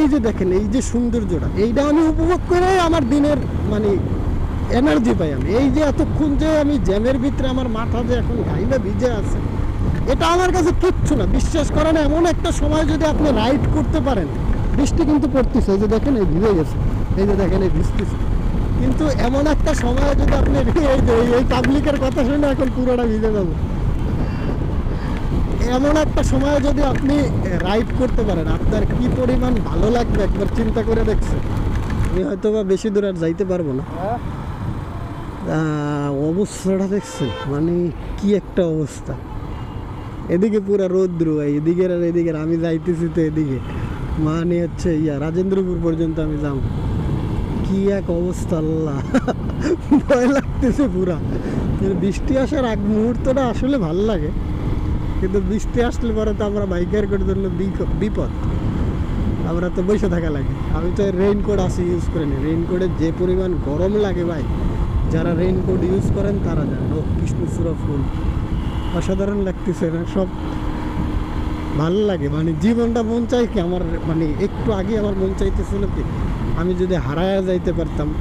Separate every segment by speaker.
Speaker 1: এই যে দেখেন, এই যে সৌন্দর্যটা, এইটা আমি উপভোগ করে আমার দিনের মানে এনার্জি পাই আমি। এই যে এতক্ষণ যে আমি জ্যামের ভিতরে আমার মাথা যে এখন ঘাইলে ভিজে আছে, এটা আমার কাছে কিচ্ছু না। বিশ্বাস করেন, এমন একটা সময় যদি আপনি রাইড করতে পারেন, বৃষ্টি কিন্তু পড়তেছে। এই যে দেখেন, এই ভিজে গেছে। এই যে দেখেন, এই বৃষ্টিছে কিন্তু এমন একটা সময় যদি আপনি এই যে, এই পাবলিকের কথা শুনে এখন পুরোটা ভিজে যাব। এমন একটা সময় যদি আপনি রাইড করতে পারেন আপনার কি পরিমাণ ভালো লাগবে একবার চিন্তা করে দেখছেন? আমি হয়তো বা বেশি দূর আর যাইতে পারব না। আহ, অবস্থাটা দেখছেন? মানে কি একটা অবস্থা। এদিকে পুরো রৌদ্র ভাই এদিকের আর এদিকের আমি যাইতেছি তো এদিকে। মানে হচ্ছে ইয়া রাজেন্দ্রপুর পর্যন্ত আমি যাব। কি এক অবস্থা আল্লাহ। ভয় লাগতেছে পুরা। কিন্তু বৃষ্টি আসার আগ মুহূর্তটা আসলে ভালো লাগে। কিন্তু বৃষ্টি আসলে পরে তো আমরা বাইকের করে বিক- বিপদ। আমরা তো বসে থাকা লাগে। আমি তো রেইনকোট আসি ইউজ করে নি। রেইনকোটের যে পরিমাণ গরম লাগে ভাই, যারা রেইনকোট ইউজ করেন তারা জানেন ও, কৃষ্ণচূড়া ফুল। অসাধারণ লাগতেছে না, সব ভালো লাগে। মানে জীবনটা মন চাই কি আমার মানে একটু আগে আমার মন চাইতেছিল কি, আমি যদি হারায়া যাইতে পারতাম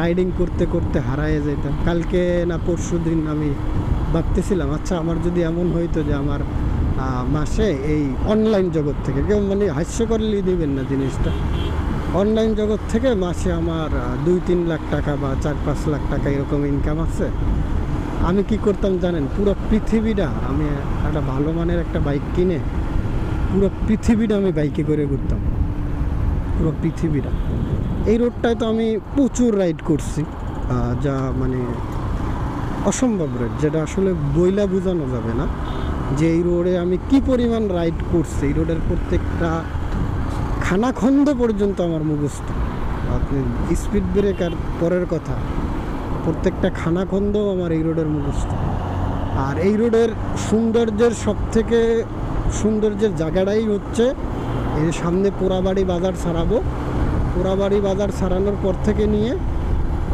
Speaker 1: রাইডিং করতে করতে হারায় যেতাম। কালকে না পরশু দিন আমি ভাবতেছিলাম আচ্ছা আমার যদি এমন হইতো যে আমার মাসে এই অনলাইন জগৎ থেকে, কেউ মানে হাস্যকরলি দিবেন না জিনিসটা। অনলাইন জগৎ থেকে মাসে আমার দুই তিন লাখ টাকা বা চার পাঁচ লাখ টাকা এরকম ইনকাম আছে। আমি কি করতাম জানেন, পুরো পৃথিবীটা, আমি একটা ভালো মানের একটা বাইক কিনে পুরো পৃথিবীটা আমি বাইকে করে ঘুরতাম। পুরো পৃথিবীটা। এই রোডটায় তো আমি প্রচুর রাইড করছি যা মানে অসম্ভব রাইড, যেটা আসলে বইলা বোঝানো যাবে না যে এই রোডে আমি কি পরিমাণ রাইড করছি। এই রোডের প্রত্যেকটা খানাখন্দ পর্যন্ত আমার মুখস্থ। আপনি স্পিড ব্রেকার পরের কথা, প্রত্যেকটা খানাখন্দ আমার এই রোডের মুখস্থ। আর এই রোডের সৌন্দর্যের সব থেকে সৌন্দর্যের জায়গাটাই হচ্ছে যে সামনে পোড়াবাড়ি বাজার ছাড়াবো পোড়াবাড়ি বাজার ছাড়ানোর পর থেকে নিয়ে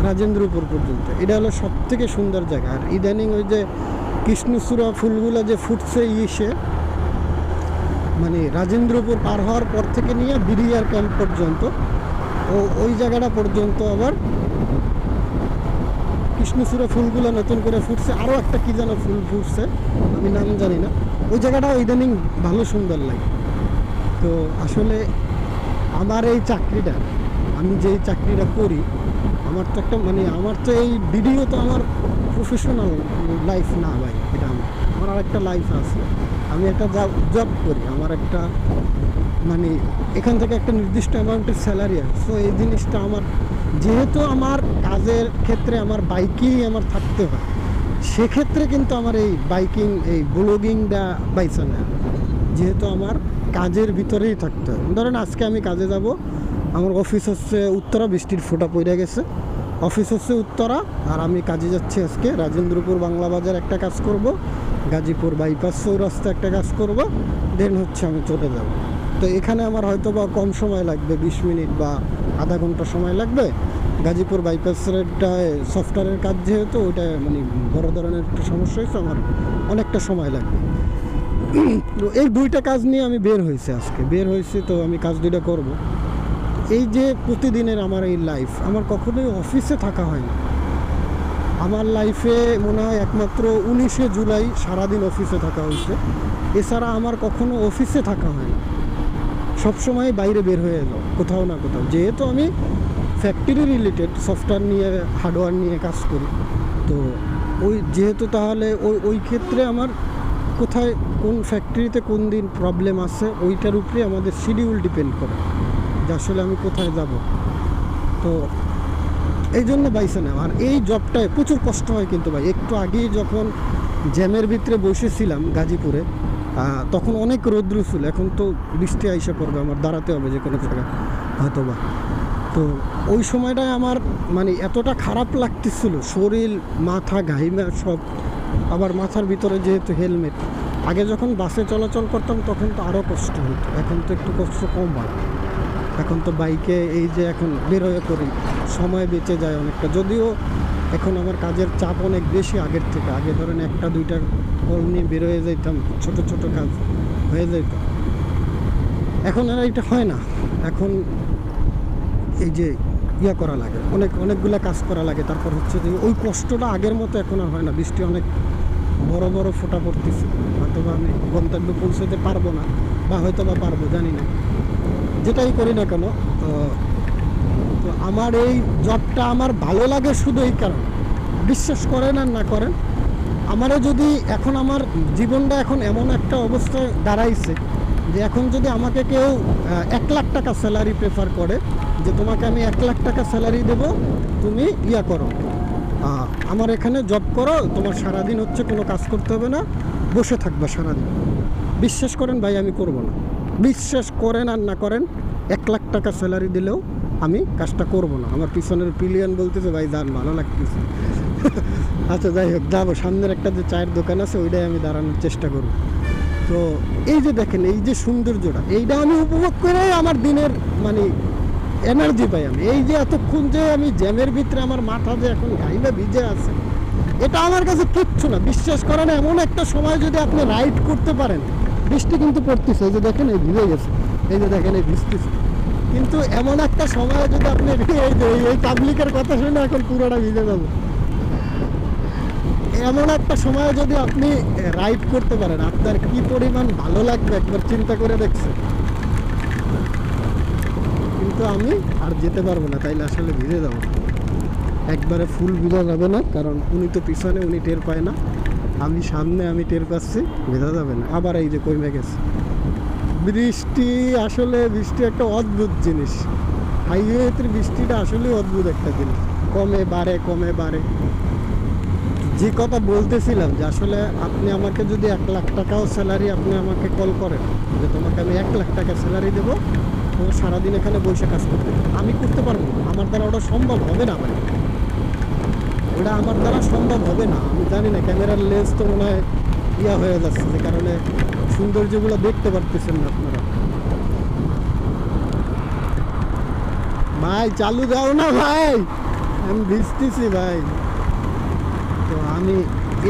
Speaker 1: রাজেন্দ্রপুর পর্যন্ত। এটা হলো সব থেকে সুন্দর জায়গা। আর ইদানিং ওই যে কৃষ্ণচূড়া ফুলগুলো যে ফুটছে ইসে মানে রাজেন্দ্রপুর পার হওয়ার পর থেকে নিয়ে বিরিয়ার ক্যাম্প পর্যন্ত, ও ওই জায়গাটা পর্যন্ত আবার কৃষ্ণচূড়া ফুলগুলো নতুন করে ফুটছে। আরও একটা কী যেন ফুল ফুটছে, আমি নাম জানি না। ওই জায়গাটা ইদানিং ভালো সুন্দর লাগে। তো আসলে আমার এই চাকরিটা, আমি যে চাকরিটা করি, আমার তো একটা মানে আমার তো এই ভিডিও তো আমার প্রফেশনাল লাইফ না ভাই, এটা আমার আমার আর একটা লাইফ আছে। আমি একটা জব করি, আমার একটা মানে এখান থেকে একটা নির্দিষ্ট অ্যামাউন্টের স্যালারি আছে। সো এই জিনিসটা আমার, যেহেতু আমার কাজের ক্ষেত্রে আমার বাইকেই আমার থাকতে হয়, সেক্ষেত্রে কিন্তু আমার এই বাইকিং এই ব্লগিংটা বাইসা নেয় যেহেতু আমার কাজের ভিতরেই থাকতে হয়। ধরেন আজকে আমি কাজে যাব, আমার অফিস হচ্ছে উত্তরা, বৃষ্টির ফোঁটা পড়ে গেছে। অফিস হচ্ছে উত্তরা, আর আমি কাজে যাচ্ছি আজকে রাজেন্দ্রপুর বাংলা বাজার একটা কাজ করব, গাজীপুর বাইপাস চৌরাস্তা একটা কাজ করব, দেন হচ্ছে আমি চলে যাব। তো এখানে আমার হয়তো বা কম সময় লাগবে, বিশ মিনিট বা আধা ঘণ্টা সময় লাগবে। গাজীপুর বাইপাসেরটা সফটওয়্যারের কাজ যেহেতু, ওইটা মানে বড় ধরনের একটা সমস্যা হয়েছে, আমার অনেকটা সময় লাগবে। তো এই দুইটা কাজ নিয়ে আমি বের হয়েছি আজকে। বের হয়েছি তো আমি কাজ দুইটা করব। এই যে প্রতিদিনের আমার এই লাইফ আমার কখনোই অফিসে থাকা হয় না। আমার লাইফে মনে হয় একমাত্র উনিশে জুলাই সারাদিন অফিসে থাকা হয়েছে। এছাড়া আমার কখনো অফিসে থাকা হয় না। সবসময় বাইরে বের হয়ে এলো, কোথাও না কোথাও। যেহেতু আমি ফ্যাক্টরি রিলেটেড সফটওয়্যার নিয়ে হার্ডওয়্যার নিয়ে কাজ করি। তো ওই, যেহেতু তাহলে ওই ওই ক্ষেত্রে আমার কোথায়, কোন ফ্যাক্টরিতে কোন দিন প্রবলেম আছে, ওইটার উপরে আমাদের শিডিউল ডিপেন্ড করে যে আসলে আমি কোথায় যাব। তো এই জন্য বাইসে নেওয়া আর এই জবটায় প্রচুর কষ্ট হয় কিন্তু ভাই। একটু আগেই যখন জ্যামের ভিতরে বসেছিলাম গাজীপুরে তখন অনেক রৌদ্র ছিল। এখন তো বৃষ্টি আইসা পড়বে, আমার দাঁড়াতে হবে যে কোনো জায়গায় হয়তো বা তো ওই সময়টায় আমার মানে এতটা খারাপ লাগতেছিল, শরীর, মাথা, ঘাইমা সব। আবার মাথার ভিতরে যেহেতু হেলমেট আগে যখন বাসে চলাচল করতাম, তখন তো আরও কষ্ট হতো। এখন তো একটু কষ্ট কম হয়। এখন তো বাইকে এই যে এখন বেরোয় করি, সময় বেঁচে যায় অনেকটা। যদিও এখন আমার কাজের চাপ অনেক বেশি আগের থেকে। আগে ধরেন একটা, দুইটা কল নিয়ে বের হয়ে যাইতাম, ছোট ছোট কাজ হয়ে যেত এখন আর এটা হয় না। এখন এই যে ইয়া করা লাগে, অনেক, অনেকগুলো কাজ করা লাগে। তারপর হচ্ছে যে ওই কষ্টটা আগের মতো এখন আর হয় না। বৃষ্টি অনেক বড় বড় ফোঁটা পড়তেছে। হয়তো বা আমি গন্তব্যে পৌঁছতে পারব না, বা হয়তো বা পারব, জানি না। যেটাই করি না কেন, তো আমার এই জবটা আমার ভালো লাগে শুধু এই কারণে। বিশ্বাস করেন আর না করেন, আমারও যদি এখন আমার জীবনটা এখন এমন একটা অবস্থায় দাঁড়াইছে যে এখন যদি আমাকে কেউ এক লাখ টাকা স্যালারি প্রেফার করে, যে তোমাকে আমি এক লাখ টাকা স্যালারি দেব, তুমি ইয়া করো। আমার এখানে জব করো, তোমার সারাদিন হচ্ছে কোনো কাজ করতে হবে না, বসে থাকবে সারাদিন। বিশ্বাস করেন ভাই, আমি করব না। বিশ্বাস করেন আর না করেন, এক লাখ টাকা স্যালারি দিলেও আমি কাজটা করব না। আমার পিছনের পিলিয়ন বলতেছে, ভাই, যান, ভালো লাগতেছে। আচ্ছা যাই হোক, যাব। সামনের একটা যে চায়ের দোকান আছে, ওইটাই আমি দাঁড়ানোর চেষ্টা করব। তো এই যে দেখেন, এই যে সৌন্দর্যটা, এইটা আমি উপভোগ করে আমার দিনের মানে এনার্জি পাই আমি। এই যে এতক্ষণ যে আমি জ্যামের ভিতরে আমার মাথা যে এখন ঘাইলে ভিজে আছে, এটা আমার কাছে কিচ্ছু না। বিশ্বাস করেন, এমন একটা সময় যদি আপনি রাইড করতে পারেন, বৃষ্টি কিন্তু পড়তেছে। এই যে দেখেন, এই ভিজে গেছে। এই যে দেখেন, এই ভিজতেছে। কিন্তু এমন একটা সময় যদি আপনি এই যে, এই পাবলিকের কথা শুনে এখন পুরোটা ভিজে যাবে। এমন একটা সময় যদি আপনি রাইড করতে পারেন, আপনার কি পরিমাণ ভালো লাগবে একবার চিন্তা করে দেখছেন? কিন্তু আমি আর যেতে পারব না, তাইলে আসলে ভিজে যাব। একবারে ফুল ভিজা যাবে না, কারণ উনি তো পিছনে, উনি টের পায় না। আমি সামনে, আমি টের পাচ্ছি, ভেজা যাবে না। আবার এই যে কমে গেছে। বৃষ্টি আসলে, বৃষ্টি একটা অদ্ভুত জিনিস। হাইওয়েতে বৃষ্টিটা আসলে অদ্ভুত একটা জিনিস। কমে বাড়ে কমে বাড়ে। যে কথা বলতেছিলাম যে আসলে আপনি আমাকে যদি এক লাখ টাকাও স্যালারি আপনি আমাকে কল করেন, যে তোমাকে আমি এক লাখ টাকা স্যালারি দেবো তো সারাদিন এখানে বসে কাজ করতে। আমি করতে পারব। আমার দ্বারা ওটা সম্ভব হবে না ভাই ওটা আমার দ্বারা সম্ভব হবে না। আমি জানি না, ক্যামেরার লেন্স তো মনে হয় ইয়া হয়ে যাচ্ছে, যে কারণে সৌন্দর্যগুলো দেখতে পারতেছেন না আপনারা। ভাই, চালু যাও না ভাই। আমি ভিজতেছি ভাই। তো আমি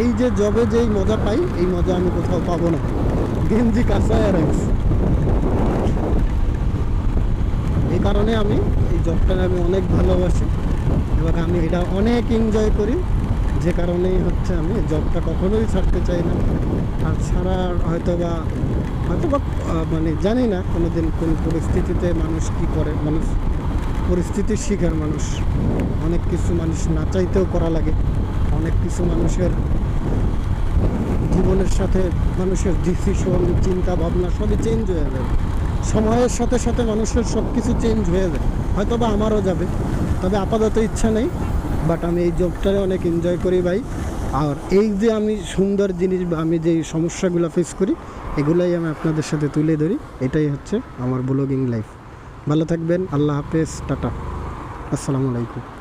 Speaker 1: এই যে জবে যেই মজা পাই, এই মজা আমি কোথাও পাবো না। গেঞ্জি কাঁচায় রাখছি। এই কারণে আমি এই জবটাকে আমি অনেক ভালোবাসি। এবং আমি এটা অনেক এনজয় করি। যে কারণেই হচ্ছে আমি জবটা কখনোই ছাড়তে চাই না। আর হয়তো বা হয়তো বা মানে জানি না কোনো দিন কোন পরিস্থিতিতে মানুষ কি করে। মানুষ পরিস্থিতির শিকার মানুষ। অনেক কিছু মানুষ না চাইতেও করা লাগে। অনেক কিছু মানুষের জীবনের সাথে মানুষের ডিসিশন চিন্তা ভাবনা সবই চেঞ্জ হয়ে যায়। সময়ের সাথে সাথে মানুষের সব কিছু চেঞ্জ হয়ে যায়। হয়তো বা আমারও যাবে, তবে আপাতত ইচ্ছা নেই বাট আমি এই জবটারে অনেক এনজয় করি ভাই। আর এই যে আমি সুন্দর জিনিস বা আমি যে সমস্যাগুলো ফেস করি, এগুলাই আমি আপনাদের সাথে তুলে ধরি। এটাই হচ্ছে আমার ব্লগিং লাইফ ভালো থাকবেন, আল্লাহ হাফেজ, টাটা। আসসালামু আলাইকুম।